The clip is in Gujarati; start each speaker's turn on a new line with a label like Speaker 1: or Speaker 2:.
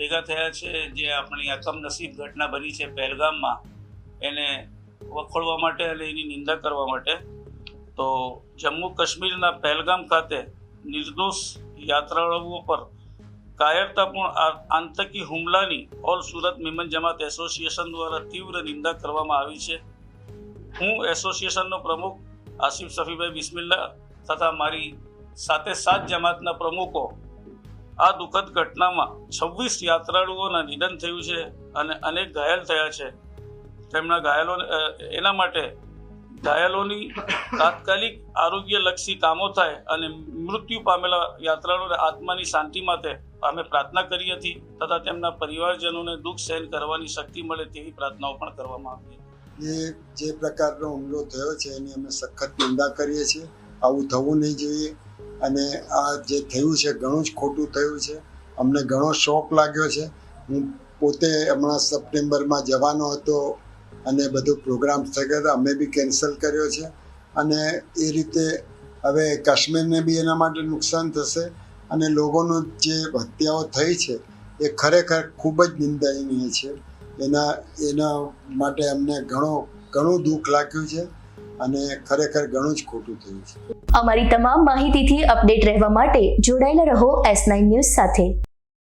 Speaker 1: ભેગા થયા છે, જે આપણી આ કમનસીબ ઘટના બની છે પહેલગામમાં, એને વખોડવા માટે અને એની નિંદા કરવા માટે. તો જમ્મુ કાશ્મીરના પહેલગામ ખાતે નિર્દોષ યાત્રાળુઓ પર કાયરતાપૂર્ણ આંતકી હુમલાની ઓલ સુરત મિમન જમાત એસોસિએશન દ્વારા તીવ્ર નિંદા કરવામાં આવી છે. હું એસોસિએશનનો પ્રમુખ આસિફ સફીભાઈ બિસ્મિલ્લા તથા મારી સાથે સાત જમાતના પ્રમુખો આ દુઃખદ ઘટનામાં છવ્વીસ યાત્રાળુઓના નિધન થયું છે અને અનેક ઘાયલ થયા છે. તેમના ઘાયલો એના માટે ઘાયલોની તાત્કાલિક આરોગ્યલક્ષી કામો થાય અને મૃત્યુ પામેલા યાત્રાળુઓને આત્માની શાંતિ માટે અમે પ્રાર્થના કરી હતી તથા તેમના પરિવારજનોને દુઃખ સહન કરવાની શક્તિ મળે તેવી પ્રાર્થનાઓ પણ કરવામાં આવી.
Speaker 2: એ જે પ્રકારનો હુમલો થયો છે એની અમે સખત નિંદા કરીએ છીએ. આવું થવું નહીં જોઈએ. અને આ જે થયું છે, ઘણું જ ખોટું થયું છે. અમને ઘણો શોક લાગ્યો છે. હું પોતે હમણાં સપ્ટેમ્બરમાં જવાનો હતો અને બધો પ્રોગ્રામ થઈ ગયો હતા. અમે બી કેન્સલ કર્યો છે. અને એ રીતે હવે કાશ્મીરને બી એના માટે નુકસાન થશે અને લોકોનો જે હત્યાઓ થઈ છે, એ ખરેખર ખૂબ જ નિંદનીય છે. એના એના માટે અમને ઘણો, ઘણું દુઃખ લાગ્યું છે. અને ખરેખર ઘણું જ ખોટું થયું છે.
Speaker 3: અમારી તમામ માહિતીથી અપડેટ રહેવા માટે જોડાયેલા રહો એસ નાઇન ન્યૂઝ સાથે.